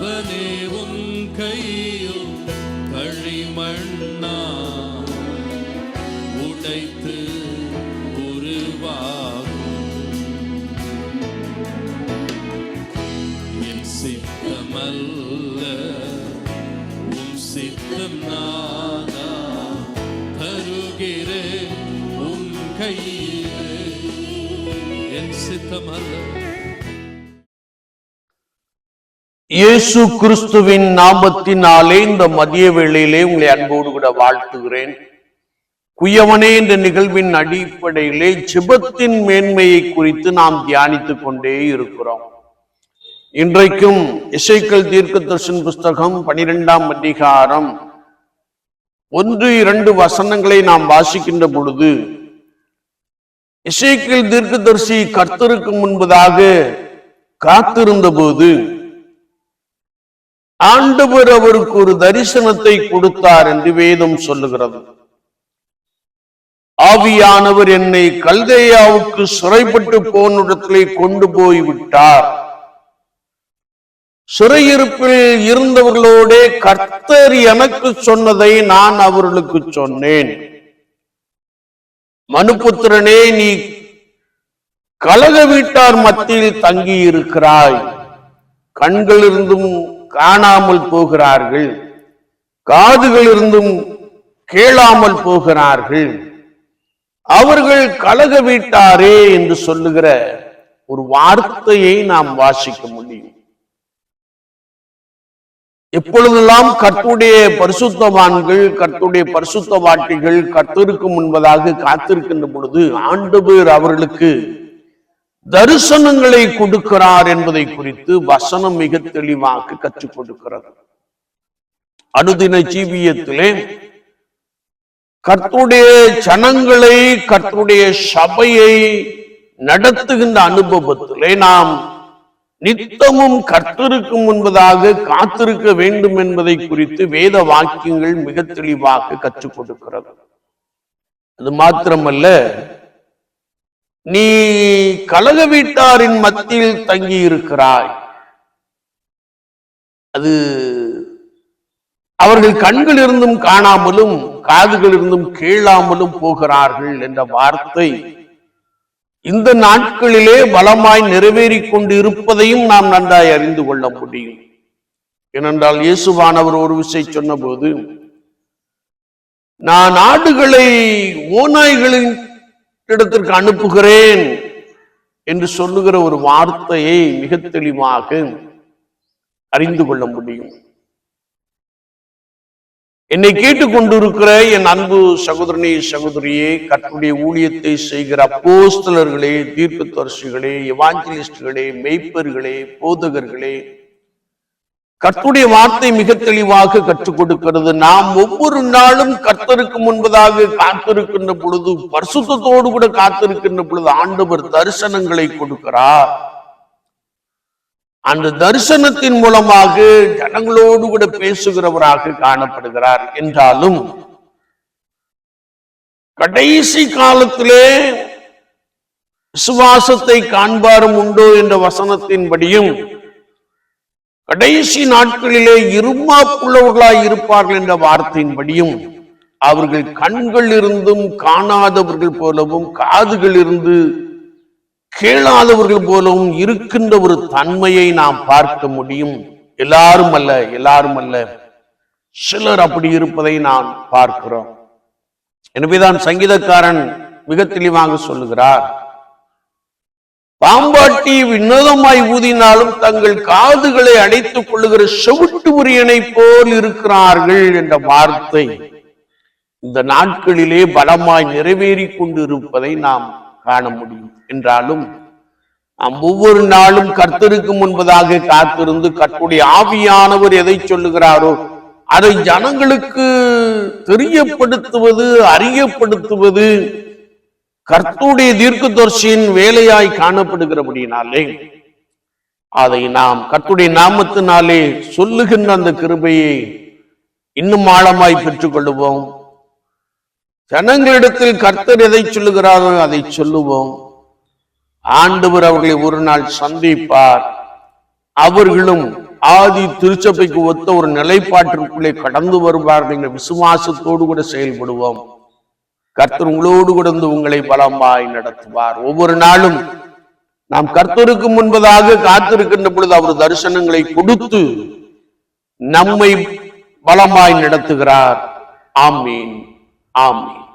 அவனே உன் கையில் களிமண்ணா. உடைத்து உருவாகும். என் சித்தமல்ல உம் சித்தம் நானா தருகிறேன் உன் கையிலே. என் சித்தமல்ல. இயேசு கிறிஸ்துவின் நாமத்தினாலே இந்த மதிய வேளையிலே உங்களை அன்போடு கூட வாழ்த்துகிறேன். குயவனே என்ற நிகழ்வின் அடிப்படையிலே ஜிபத்தின் மேன்மையை குறித்து நாம் தியானித்துக் கொண்டே இருக்கிறோம். இன்றைக்கும் இசைக்கல் தீர்க்கதர்ஷன் புஸ்தகம் பனிரெண்டாம் அதிகாரம் ஒன்று இரண்டு வசனங்களை நாம் வாசிக்கின்ற பொழுது இசைக்கல் தீர்க்கதர்சி கர்த்தருக்கு முன்பதாக காத்திருந்த போது ஆண்டவர் அவருக்கு ஒரு தரிசனத்தை கொடுத்தார் என்று வேதம் சொல்லுகிறது. ஆவியானவர் என்னை கல்தேயாவுக்கு சிறைப்பட்டு போனிடத்திலே கொண்டு போய் விட்டார் சிறையிருப்பில் இருந்தவர்களோடே கர்த்தர் எனக்கு சொன்னதை நான் அவர்களுக்கு சொன்னேன். மனுபுத்திரனே நீ கலக வீட்டார் மத்தியில் தங்கி இருக்கிறாய் கண்களிலிருந்தும் காணாமல் போகிறார்கள். காதுகளிலிருந்தும் கேளாமல் போகிறார்கள். அவர்கள் கலக வீட்டாரே என்று சொல்லுகிற ஒரு வார்த்தையை நாம் வாசிக்க முடியும். எப்பொழுதெல்லாம் கர்த்துடைய பரிசுத்தவான்கள் கர்த்துடைய பரிசுத்த வாட்டிகள் கர்த்தருக்கு முன்பதாக காத்திருக்கின்ற பொழுது ஆண்டவர் அவர்களுக்கு தரிசனங்களை கொடுக்கிறார் என்பதை குறித்து வசனம் மிக தெளிவாக கற்றுக் கொடுக்கிறது. அனுதின ஜீவியத்திலே கர்த்துடைய ஜனங்களை கர்த்துடைய சபையை நடத்துகின்ற அனுபவத்திலே நாம் நித்தமும் கர்த்தருக்கு முன்பதாக காத்திருக்க வேண்டும் என்பதை குறித்து வேத வாக்கியங்கள் மிக தெளிவாக கற்றுக் கொடுக்கிறது. அது மாத்திரமல்ல நீ கலக வீட்டாரின் மத்தியில் தங்கி இருக்கிறாய் அது அவர்கள் கண்கள் இருந்தும் காணாமலும் காதுகள் இருந்தும் கேளாமலும் போகிறார்கள் என்ற வார்த்தை இந்த நாட்களிலே பலமாய் நிறைவேறி கொண்டு இருப்பதையும் நாம் நன்றாய் அறிந்து கொள்ள முடியும். ஏனென்றால் இயேசுவானவர் ஒரு விஷயம் சொன்னபோது நான் ஆடுகளை ஓநாய்களின் இடத்திற்கு அனுப்புகிறேன் என்று சொல்லுகிற ஒரு வார்த்தையை மிக தெளிவாக அறிந்து கொள்ள முடியும். என்னை கேட்டுக்கொண்டிருக்கிற என் அன்பு சகோதரனே சகோதரியே கற்றுடைய ஊழியத்தை செய்கிற அப்போஸ்தலர்களே தீர்க்கதரிசிகளே எவாஞ்சலிஸ்டுகளே மெய்ப்பர்களே போதகர்களே கர்த்துடைய வார்த்தை மிக தெளிவாக கற்றுக் கொடுக்கிறது. நாம் ஒவ்வொரு நாளும் கர்த்தருக்கு முன்பதாக காத்திருக்கின்ற பொழுது பரிசுத்தோடு கூட காத்திருக்கின்ற பொழுது ஆண்டவர் தரிசனங்களை கொடுக்கிறார். அந்த தரிசனத்தின் மூலமாக ஜனங்களோடு கூட பேசுகிறவராக காணப்படுகிறார். என்றாலும் கடைசி காலத்திலே விசுவாசத்தை காண்பாரும் உண்டோ என்ற வசனத்தின்படியும் கடைசி நாட்களிலே இருமாப்புள்ளவர்களாய் இருப்பார்கள் என்ற வார்த்தையின்படியும் அவர்கள் கண்கள் இருந்தும் காணாதவர்கள் போலவும் காதுகள் இருந்து கேளாதவர்கள் போலவும் இருக்கின்ற ஒரு தன்மையை நாம் பார்க்க முடியும். எல்லாரும் அல்ல எல்லாரும் அல்ல. சிலர் அப்படி இருப்பதை நாம் பார்க்கிறோம். எனவேதான் சங்கீதக்காரன் மிக தெளிவாக சொல்லுகிறார். பாம்பாட்டி வினோதமாய் ஊதினாலும் தங்கள் காதுகளை அடைத்துக் கொள்ளுகிற செவிட்டு உரியனை போல் இருக்கிறார்கள் என்ற வார்த்தை இந்த நாட்களிலே பலமாய் நிறைவேறிக் கொண்டு இருப்பதை நாம் காண முடியும். என்றாலும் நாம் ஒவ்வொரு நாளும் கர்த்தருக்கு முன்பதாக காத்திருந்து கர்த்தருடைய ஆவியானவர் எதை சொல்லுகிறாரோ அதை ஜனங்களுக்கு தெரியப்படுத்துவது அறியப்படுத்துவது கர்த்தருடைய தீர்க்கதர்சியின் வேலையாய் காணப்படுகிறபடினாலே அதை நாம் கர்த்துடைய நாமத்தினாலே சொல்லுகின்ற அந்த கிருபையை இன்னும் ஆழமாய் பெற்றுக் கொள்ளுவோம் ஜனங்களிடத்தில் கர்த்தர் எதை சொல்லுகிறாரோ அதை சொல்லுவோம். ஆண்டவர் அவர்களை ஒரு நாள் சந்திப்பார். அவர்களும் ஆதி திருச்சபைக்கு ஒத்த ஒரு நிலைப்பாட்டிற்குள்ளே கடந்து வருவார்கள் என்ற விசுவாசத்தோடு கூட செயல்படுவோம். கர்த்தர் உங்களோடு கொடுத்து உங்களை பலமாய் நடத்துவார். ஒவ்வொரு நாளும் நாம் கர்த்தருக்கு முன்பதாக காத்திருக்கின்ற பொழுது அவர் தரிசனங்களை கொடுத்து நம்மை பலமாய் நடத்துகிறார். ஆமீன். ஆமீன்.